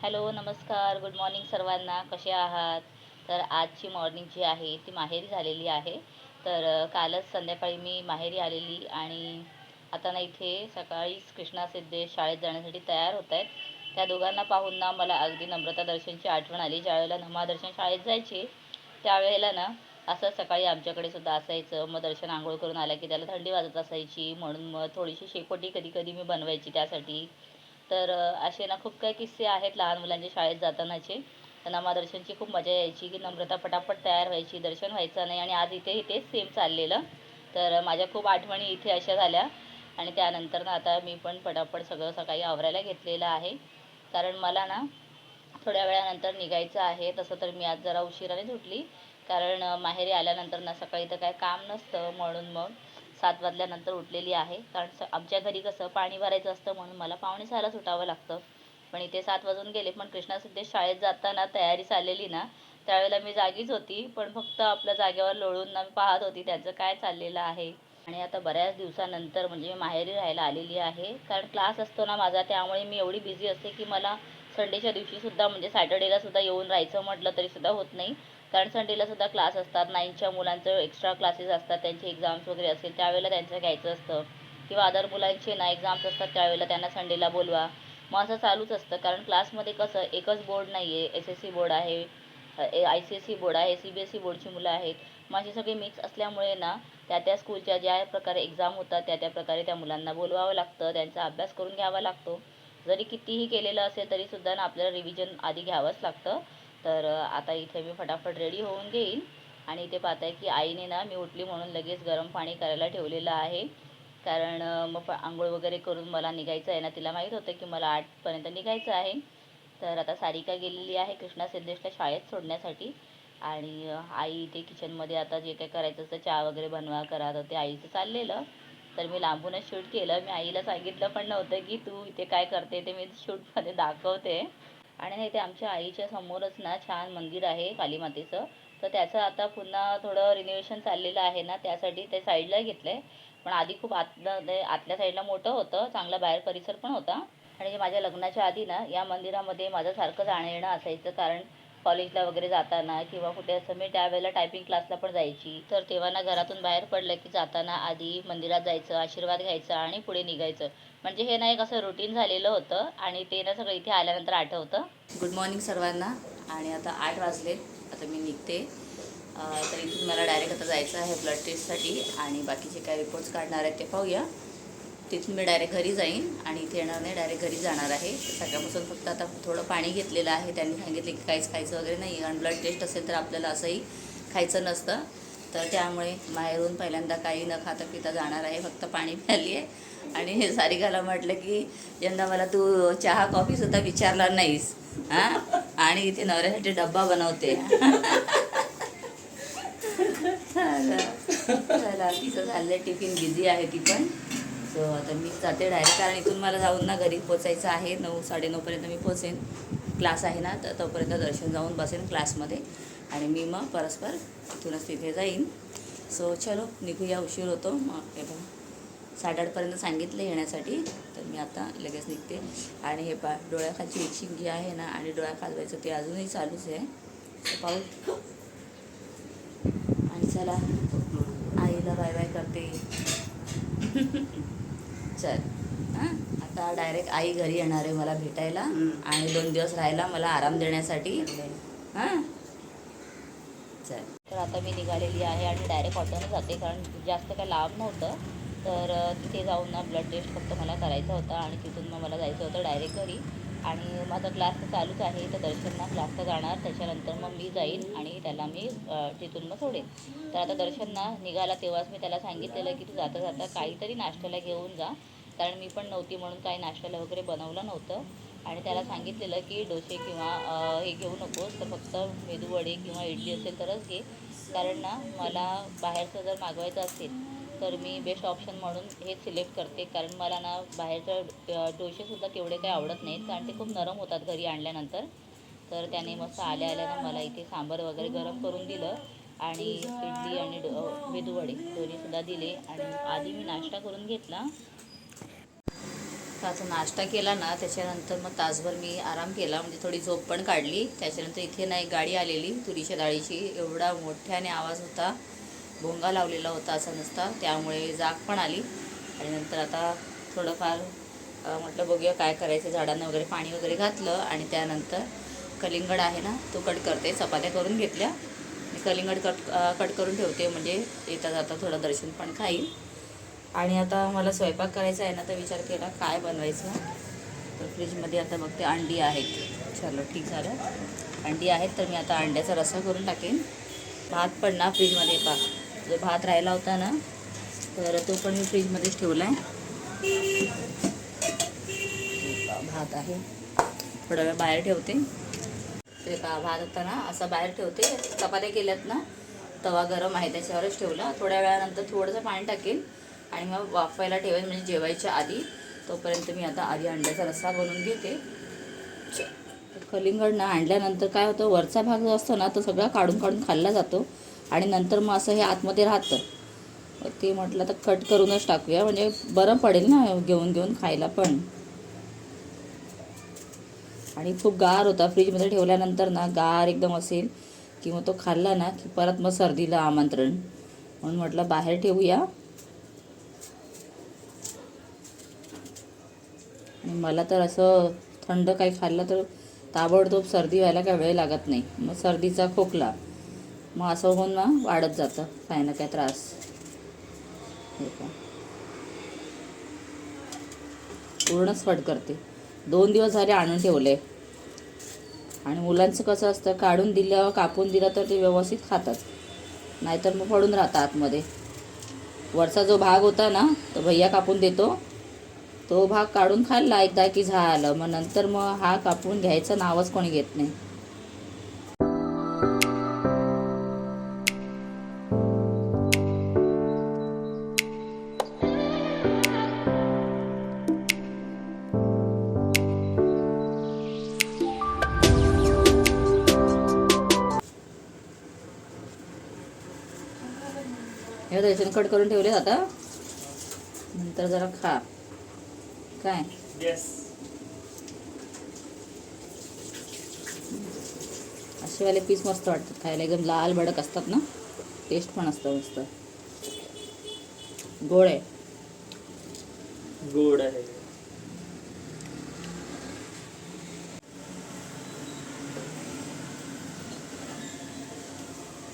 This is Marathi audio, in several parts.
हॅलो नमस्कार. गुड मॉर्निंग सर्वांना. कसे आहात? तर आजची मॉर्निंग जी आहे ती माहेरी झालेली आहे. तर कालच संध्याकाळी मी माहेरी आलेली आणि आता ना इथे सकाळीच कृष्णा सिद्धेश शाळेत जाण्यासाठी तयार होत आहेत त्या दोघांना पाहून ना मला अगदी नम्रता दर्शनची आठवण आली. ज्यावेळेला नमा दर्शन शाळेत जायचे त्यावेळेला ना असं सकाळी आमच्याकडे सुद्धा असायचं. मग दर्शन आंघोळ करून आला की त्याला थंडी वाजत असायची. म्हणून मग थोडीशी शेकोटी कधी कधी मी बनवायची त्यासाठी. तर असे ना खूप काही किस्से आहेत लहान मुलांच्या शाळेत जातानाचे. तर नामादर्शनची खूप मजा यायची की नम्रता पटापट तयार व्हायची दर्शन व्हायचं नाही आणि आज इथे तेच सेम चाललेलं. तर माझ्या खूप आठवणी इथे अशा झाल्या. आणि त्यानंतर ना आता मी पण पटापट सगळं सकाळी आवरायला घेतलेलं आहे. कारण मला ना थोड्या वेळानंतर निघायचं आहे तसं तर मी आज जरा उशिराने सुटली कारण माहेरी आल्यानंतर ना सकाळी तर काय काम नसतं म्हणून मग सात वाजल्यानंतर उठलेली आहे. कारण आमच्या घरी कसं पाणी भरायचं असतं म्हणून मला पाहुणे सहालाच सुटावं लागतं. पण इथे सात वाजून गेले. पण कृष्णा सिद्धेश शाळेत जाताना तयारी चाललेली ना त्यावेळेला मी जागीच होती. पण फक्त आपल्या जागेवर लोळून ना मी पाहत होती त्याचं काय चाललेलं आहे. आणि आता बऱ्याच दिवसानंतर म्हणजे मी माहेरी राहायला आलेली आहे. कारण क्लास असतो ना माझा त्यामुळे मी एवढी बिझी असते की मला संडेच्या दिवशीसुद्धा म्हणजे सॅटर्डेला सुद्धा येऊन राहायचं म्हटलं तरीसुद्धा होत नाही. कारण संडेला सुद्धा क्लास असतात. नाईनच्या मुलांचं एक्स्ट्रा क्लासेस असतात. त्यांचे एक्झाम्स वगैरे असतील त्यावेळेला त्यांचं घ्यायचं असतं. किंवा अदर मुलांचे ना एक्झाम्स असतात त्यावेळेला त्यांना संडेला बोलवा. मग असं चालूच असतं. कारण क्लासमध्ये कसं एकच बोर्ड नाही आहे एस एस सी बोर्ड आहे I C S C board आहे सी बी एस सी बोर्डची मुलं आहेत. माझे सगळे सगळी मिक्स असल्यामुळे ना त्या त्या स्कूलच्या ज्या प्रकारे एक्झाम होतात त्या त्या प्रकारे त्या मुलांना बोलवावं लागतं. त्यांचा अभ्यास करून घ्यावा लागतो. जरी कितीही केलेलं असेल तरीसुद्धा ना आपल्याला रिव्हिजन आधी घ्यावंच लागतं. तर आता इथे मी फटाफट रेडी होऊन घेईन. आणि इथे पाहताय की आईने ना मी उठली म्हणून लगेच गरम पाणी करायला ठेवलेलं आहे. कारण मग आंघोळ वगैरे करून मला निघायचं आहे ना तिला माहीत होतं की मला आठपर्यंत निघायचं आहे. तर आता सारिका गेलेली आहे कृष्णा सिद्धेशला शाळेत सोडण्यासाठी. आणि आई इथे किचनमध्ये आता जे काही करायचं असतं चहा वगैरे बनवा करा तर ते आईचं चाललेलं. तर मी लांबूनच शूट केलं. मी आईला सांगितलं पण नव्हतं की तू इथे काय करते ते मी शूटमध्ये दाखवते. आणि नाही ते आमच्या आईच्या समोरच ना छान मंदिर आहे कालीमातेचं. तर त्याचं आता पुन्हा थोडं रिनोव्हेशन चाललेलं आहे ना त्यासाठी ते साईडला घेतलं आहे पण आधी खूप आतलं ते आतल्या साईडला मोठं होतं चांगला बाहेर परिसर पण होता. आणि जे माझ्या लग्नाच्या आधी ना या मंदिरामध्ये माझं सारखं जाणं येणं असायचं. कारण कॉलेजला वगैरे जाताना किंवा कुठे असं मी त्यावेळेला टायपिंग क्लासला पण जायची. तर तेव्हा ना घरातून बाहेर पडलं की जाताना आधी मंदिरात जायचं आशीर्वाद घ्यायचा आणि पुढे निघायचं. म्हणजे हे ना एक असं रुटीन झालेलं होतं आणि ते ना सगळं इथे आल्यानंतर आठवतं. गुड मॉर्निंग सर्वांना. आणि आता आठ वाजले. आता मी निघते. तर इथून मला डायरेक्ट आता जायचं आहे ब्लड टेस्टसाठी आणि बाकीचे काय रिपोर्ट्स काढणार आहेत ते पाहूया. तिथून मी डायरेक्ट घरी जाईन आणि इथे येणार नाही डायरेक्ट घरी जाणार आहे. सकाळपासून फक्त आता थोडं पाणी घेतलेलं आहे. त्यांनी सांगितले की काहीच खायचं वगैरे नाही. कारण ब्लड टेस्ट असेल तर आपल्याला असंही खायचं नसतं. तर त्यामुळे बाहेरून पहिल्यांदा काही न खाता पिता जाणार आहे. फक्त पाणी प्याली आहे. आणि हे सारिकाला म्हटलं की यंदा मला तू चहा कॉफीसुद्धा विचारला नाहीस. हां? आणि इथे नवऱ्यासाठी डब्बा बनवते. चला तिचं झालं टिफिन बिझी आहे ती पण. सो आता मी जाते डायरेक्ट कारण इथून मला जाऊन ना घरी पोचायचं आहे. नऊ साडेनऊपर्यंत मी पोचेन. क्लास आहे ना तर तोपर्यंत दर्शन जाऊन बसेन क्लासमध्ये आणि मी मग परस्पर इथूनच तिथे जाईन. सो चलो निघूया उशीर होतो. मग हे बघा. साडेआठपर्यंत सांगितलं येण्यासाठी. तर मी आता लगेच निघते. आणि हे पा डोळ्याखालची इचिंग जी आहे ना आणि डोळ्या खाजवायचं ते अजूनही चालूच आहे. पाऊस पाहू. आणि चला आईला बाय बाय करते. चल. हां? आता डायरेक्ट आई घरी येणार आहे मला भेटायला आणि दोन दिवस राहायला मला आराम देण्यासाठी. हां? चल. तर आता मी निघालेली आहे आणि डायरेक्ट ऑटोने जाते कारण जास्त काय लांब नव्हतं. तर तिथे जाऊन ना ब्लड टेस्ट फक्त मला करायचा होता आणि तिथून मग मला जायचं होतं डायरेक्ट घरी. आणि माझा क्लास तर चालूच आहे तर दर्शनना क्लासला जाणार. त्याच्यानंतर मग मी जाईन आणि त्याला मी तिथून मग सोडेन. तर आता दर्शनना निघाला तेव्हाच मी त्याला सांगितलेलं की तू जाता जाता काहीतरी नाश्त्याला घेऊन जा. कारण मी पण नव्हती म्हणून काही नाश्त्याला वगैरे बनवलं नव्हतं. आणि त्याला सांगितलेलं की डोसे किंवा हे घेऊ नकोस तर फक्त मेदूवडे किंवा इडली असेल तरच घे. कारण ना मला बाहेरचं जर मागवायचं असेल तर मी बेस्ट ऑप्शन म्हणून हे सिलेक्ट करते. कारण मला ना बाहेरचं डोसेसुद्धा तेवढे काही आवडत नाहीत. कारण ते खूप नरम होतात घरी आणल्यानंतर. तर त्याने मस्त आल्या आल्यानं मला इथे सांबार वगैरे गरम करून दिलं. आणि इडली आणि डो- मेदूवडे दोन्हीसुद्धा दिले. आणि आधी मी नाश्ता करून घेतला. आता नाश्ता केला ना त्याच्यानंतर मग तासभर मी आराम केला. म्हणजे थोडी झोप पण काढली. त्याच्यानंतर इथे ना एक गाडी आलेली तुरीच्या डाळीची. एवढा मोठ्याने आवाज होता. भोंगा लावलेला होता असा नुसता त्यामुळे जाग पण आली. आणि नंतर आता थोडंफार म्हटलं बघूया काय करायचं झाडांना वगैरे पाणी वगैरे घातलं आणि त्यानंतर कलिंगड आहे ना तो कट करते. चपात्या करून घेतल्या. मी कलिंगड कट कट करून ठेवते म्हणजे येता जाता थोडं दर्शन पण खाईल आणि आता मला स्वयंपाक करायचा आहे ना तर विचार केला काय बनवायचं? तर फ्रीजमध्ये आता बघते अंडी आहेत. चलो ठीक झालं. अंडी आहेत तर मी आता अंड्याचा रस्सा करून टाकेन. भात पण ना फ्रीजमध्ये पा जो भात राहिला होता ना तर तो पण मी फ्रीजमध्येच ठेवला आहे भात आहे. थोडा वेळ बाहेर ठेवते. ते का भात होता ना असा बाहेर ठेवते. चपात्या केल्यात ना तवा गरम आहे त्याच्यावरच ठेवला. थोड्या वेळानंतर थोडंसं पाणी टाकेल आणि मग वाफवायला ठेवेल म्हणजे जेवायच्या आधी. तोपर्यंत मी आता आधी अंड्याचा रस्सा बनवून घेते. कलिंगड ना आणल्यानंतर काय होतं वरचा भाग जो असतो ना तो सगळा काढून काढून खाल्ला जातो. आणि नंतर मग असं हे आतमध्ये राहतं. ते म्हटलं तर कट करूनच टाकूया. म्हणजे बरं पडेल ना घेऊन घेऊन खायला पण. आणि खूप गार होता. फ्रीजमध्ये ठेवल्यानंतर ना गार एकदम असेल की मग तो खाल्ला ना की परत मग सर्दीला आमंत्रण. म्हणून म्हटलं बाहेर ठेवूया. आणि मला तर असं थंड काही खाल्लं तर ताबडतोब सर्दी व्हायला काय वेळ लागत नाही. मग सर्दीचा खोकला. मग असं होऊन मग वाढत जातं. काही ना काय त्रास. हे का पूर्णच फट करते. दोन दिवस झाले आणून ठेवले. आणि मुलांचं कसं असतं काढून दिलं कापून दिलं तर ते व्यवस्थित खातात. नाहीतर मग पडून राहतात आतमध्ये. वरचा जो भाग होता ना तो भैया कापून देतो. तो भाग काढून खाल्ला एकदा की झालं. मग नंतर मग हा कापून घ्यायचं नावच कोणी घेत नाही. हे रेशन कट करून ठेवले आता. नंतर जरा खा. काय? येस असेवाले पीस मस्त वाटतात खायला. एकदम लाल भडक असतात ना? टेस्ट पण असतं मस्त. गोड आहे. गोड आहे.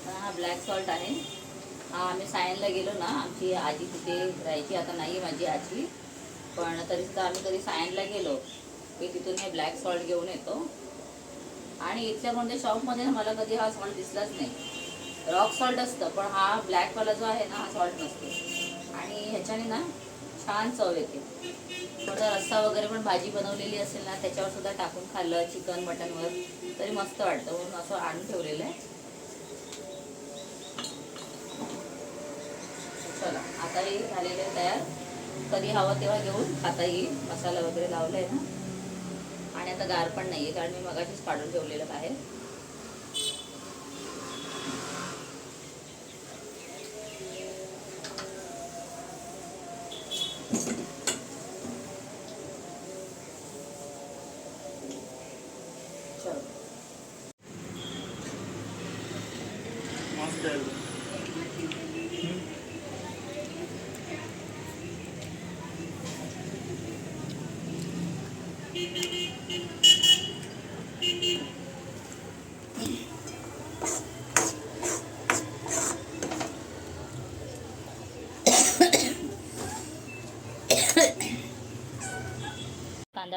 हा ब्लॅक सॉल्ट आहे. आम्ही सायनला गेलो ना आमची आजी तिथे राहायची आता नाही माझी आजी पण तरी सुद्धा आम्ही कधी सायनला गेलो की तिथून हे ब्लॅक सॉल्ट घेऊन येतो. आणि इथल्या कोणत्या शॉपमध्ये ना मला कधी हा सॉल्ट दिसलाच नाही. रॉक सॉल्ट असतं पण हा ब्लॅकवाला जो आहे ना हा सॉल्ट नसतो. आणि ह्याच्याने ना छान चव येते. थोडा रस्सा वगैरे पण भाजी बनवलेली असेल ना त्याच्यावर सुद्धा टाकून खाल्लं चिकन मटनवर तरी मस्त वाटतं. म्हणून असं आणून ठेवलेलं आहे चला आता हे झालेलं आहे तयार. कधी हवं तेव्हा घेऊन खाता येईल मसाला वगैरे लावलाय ना. आणि आता गार पण नाही आहे कारण मी मगाशीच काढून ठेवलेलं बाहेर.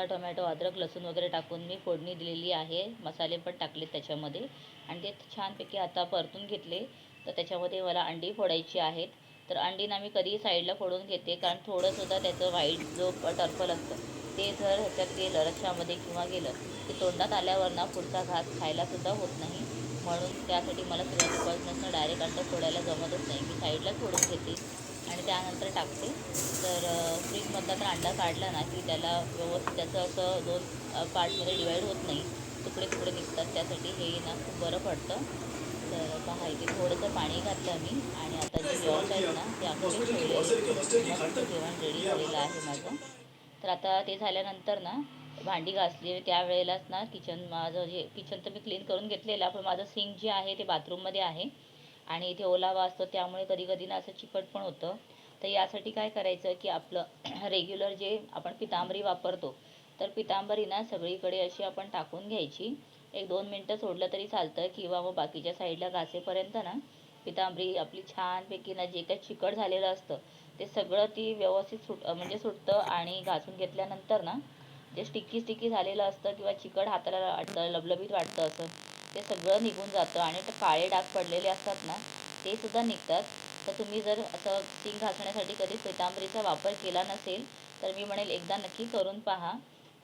कांदा टोमॅटो अद्रक लसूण वगैरे टाकून मी फोडणी दिलेली आहे. मसाले पण टाकले त्याच्यामध्ये. आणि ते छानपैकी आता परतून घेतले. तर त्याच्यामध्ये मला अंडी फोडायची आहेत. तर अंडी ना मी कधीही साईडला फोडून घेते. कारण थोडंसुद्धा त्याचं व्हाईट जो टर्फल असतं ते जर ह्याच्यात गेलं रक्षामध्ये किंवा गेलं ते तोंडात आल्यावर ना पुढचा घास खायलासुद्धा होत नाही. म्हणून त्यासाठी मला सुरुवातीपासूनच डायरेक्ट अंडं फोडायला जमतच नाही. मी साईडला फोडून घेते. आणि त्यानंतर टाकते. तर फ्रीजमधला तर अंडा काढला ना की त्याला व्यवस्थित त्याचं असं दोन पार्टमध्ये डिवाईड होत नाही. तुकडे तुकडे निघतात. त्यासाठी हे ना खूप बरं पडतं. तर पहा इथे थोडंसं पाणी घातलं मी आणि आता जे जेवण आहे ना ते अख्खे ठेवले जेवण रेडी झालेलं आहे माझं. तर आता ते झाल्यानंतर ना भांडी घासली त्यावेळेलाच ना किचन माझं जे किचन तर मी क्लीन करून घेतलेलं पण माझं सिंक जे आहे ते बाथरूममध्ये आहे. आणि इथे ओलावा असतो त्यामुळे कधी कधी ना असं चिकट पण होतं. तर यासाठी काय करायचं की आपलं रेग्युलर जे आपण पितांबरी वापरतो तर पितांबरी ना सगळीकडे अशी आपण टाकून घ्यायची. एक दोन मिनटं सोडलं तरी चालतं किंवा मग बाकीच्या साईडला घासेपर्यंत ना पितांबरी आपली छानपैकी ना जे काही चिकट झालेलं असतं ते सगळं ती व्यवस्थित सुट म्हणजे सुटतं आणि घासून घेतल्यानंतर ना जे स्टिकी स्टिकी झालेलं असतं किंवा चिकट हाताला वाटतं लबलबीत वाटतं असं ते सगळं निघून जातं आणि ते काळे डाग पडलेले असतात ना ते सुद्धा निघतात. तर तुम्ही जर असं सिंक घासण्यासाठी कधी पितांबरीचा वापर केला नसेल तर मी म्हणेल एकदा नक्की करून पहा.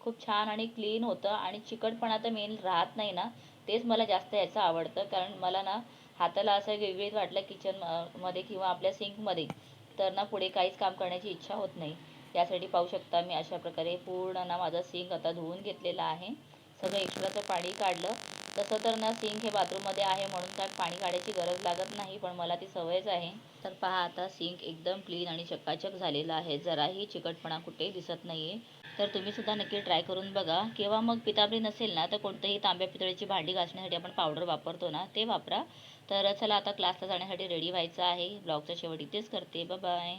खूप छान आणि क्लीन होतं आणि चिकटपणा तर मेन राहत नाही ना तेच मला जास्त याचं आवडतं. कारण मला ना हाताला असं वेगळीच वाटलं किचनमध्ये किंवा आपल्या सिंकमध्ये तर ना पुढे काहीच काम करण्याची इच्छा होत नाही. यासाठी पाहू शकता मी अशा प्रकारे पूर्ण ना माझा सिंक आता धुवून घेतलेला आहे. सगळं एक्स्ट्राचं पाणी काढलं. तसं तर ना सिंक हे बाथरूममध्ये आहे म्हणून काय पाणी काढायची गरज लागत नाही पण मला ती सवयच आहे. तर पहा आता सिंक एकदम क्लीन आणि चकाचक झालेला आहे. जराही चिकटपणा कुठेही दिसत नाही आहे तर तुम्ही सुद्धा नक्की ट्राय करून बघा. किंवा मग पितांबरी नसेल ना तर कोणतंही तांब्या पितळेची भांडी घासण्यासाठी आपण पावडर वापरतो ना ते वापरा. तर चला आता क्लासला जाण्यासाठी रेडी व्हायचं आहे. ब्लॉगचा शेवट इथेच करते. बाय